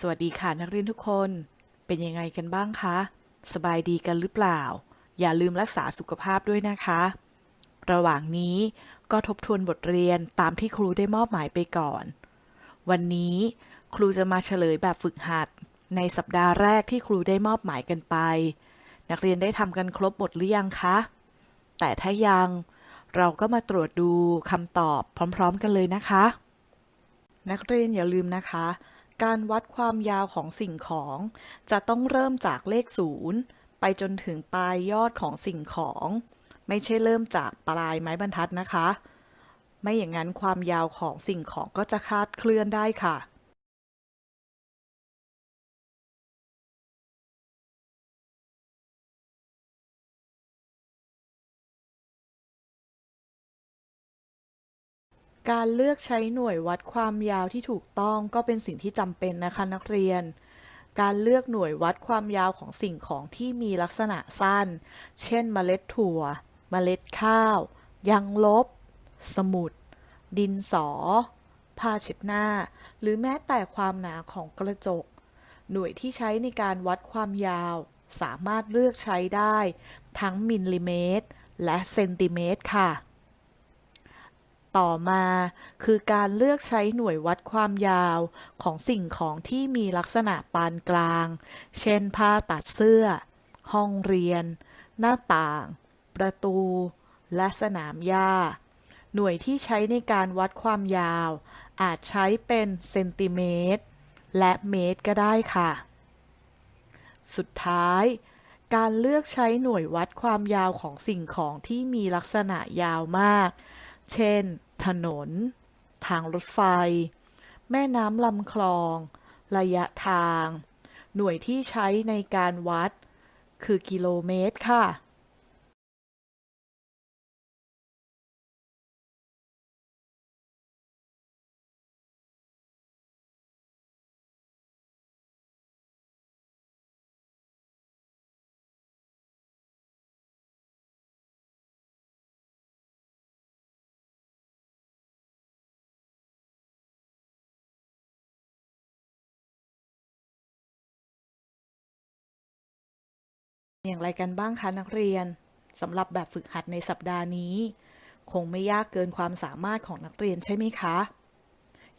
สวัสดีค่ะนักเรียนทุกคน เป็นยังไงกันบ้างคะ สบายดีกันหรือเปล่า อย่าลืมรักษาสุขภาพด้วยนะคะ ระหว่างนี้ก็ทบทวนบทเรียนตามที่ครูได้มอบหมายไปก่อน วันนี้ครูจะมาเฉลยแบบฝึกหัด ในสัปดาห์แรกที่ครูได้มอบหมายกันไป นักเรียนได้ทำกันครบบทหรือยังคะ แต่ถ้ายังเราก็มาตรวจดูคำตอบพร้อม ๆ กันเลยนะคะ นักเรียนอย่าลืมนะคะ การวัดความยาวของสิ่งของ จะต้องเริ่มจากเลขศูนย์ไปจนถึงปลายยอดของสิ่งของ ไม่ใช่เริ่มจากปลายไม้บรรทัดนะคะ ไม่อย่างนั้นความยาวของสิ่งของก็จะคาดเคลื่อนได้ค่ะ การเลือกใช้หน่วยวัดความยาวที่ถูกต้องก็เป็นสิ่งที่จำเป็นนะคะนักเรียน การเลือกหน่วยวัดความยาวของสิ่งของที่มีลักษณะสั้น เช่น เมล็ดถั่ว เมล็ดข้าว ยังลบ สมุด ดินสอ ผ้าเช็ดหน้า หรือแม้แต่ความหนาของกระจก หน่วยที่ใช้ในการวัดความยาว สามารถเลือกใช้ได้ ทั้งมิลลิเมตร และเซนติเมตรค่ะ ต่อมาคือการเลือกใช้หน่วยวัดความยาวของสิ่งของที่มีลักษณะปานกลาง เช่นผ้าตัดเสื้อ ห้องเรียน หน้าต่าง ประตู และสนามหญ้า หน่วยที่ใช้ในการวัดความยาว อาจใช้เป็นเซนติเมตร และเมตรก็ได้ค่ะ สุดท้ายการเลือกใช้หน่วยวัดความยาวของสิ่งของที่มีลักษณะยาวมาก เช่น ถนน ทางรถไฟ แม่น้ำลำคลอง ระยะทาง หน่วยที่ใช้ในการวัด คือกิโลเมตรค่ะ อย่างไรกันบ้างคะนักเรียนสำหรับแบบฝึกหัดในสัปดาห์นี้ คงไม่ยากเกินความสามารถของนักเรียนใช่ไหมคะ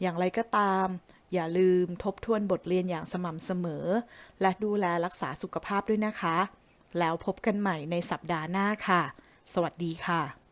อย่างไรก็ตาม อย่าลืมทบทวนบทเรียนอย่างสม่ำเสมอ และดูแลรักษาสุขภาพด้วยนะคะ แล้วพบกันใหม่ในสัปดาห์หน้าค่ะ สวัสดีค่ะ